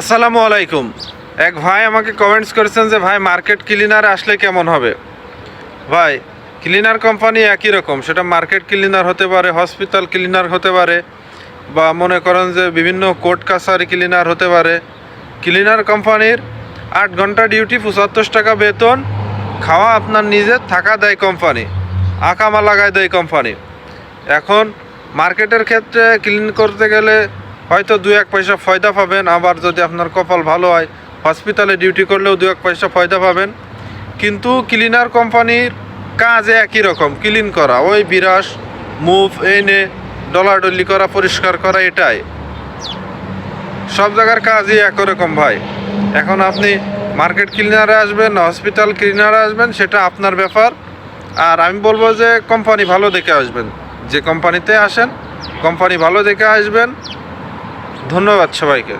আসসালামু আলাইকুম। এক ভাই আমাকে কমেন্টস করেছেন যে, ভাই মার্কেট ক্লিনার আসলে কেমন হবে? ভাই ক্লিনার কোম্পানি একই রকম। সেটা মার্কেট ক্লিনার হতে পারে হসপিটাল ক্লিনার হতে পারে, বা মনে করেন যে, বিভিন্ন কোর্ট কাছারি ক্লিনার হতে পারে। ক্লিনার কোম্পানির আট ঘণ্টা ডিউটি পঁচাত্তর টাকা বেতন, খাওয়া আপনার নিজের, থাকা দেয় কোম্পানি আকামা লাগায় দেয় কোম্পানি এখন মার্কেটের ক্ষেত্রে ক্লিন করতে গেলে হয়তো দু এক পয়সা ফয়দা পাবেন, আবার যদি আপনার কপাল ভালো হয় হসপিটালে ডিউটি করলেও দু এক পয়সা ফয়দা পাবেন। কিন্তু ক্লিনার কোম্পানির কাজ একই রকম ক্লিন করা। ওই বিরাস মুভ এনে ডলাডলি করা, পরিষ্কার করা, এটাই। সব জায়গার কাজই একরকম ভাই। এখন আপনি মার্কেট ক্লিনারে আসবেন হসপিটাল ক্লিনারে আসবেন, সেটা আপনার ব্যাপার। আর আমি বলব যে কোম্পানি ভালো দেখে আসবেন। যে কোম্পানিতে আসেন কোম্পানি ভালো দেখে আসবেন। ধন্যবাদ সবাইকে।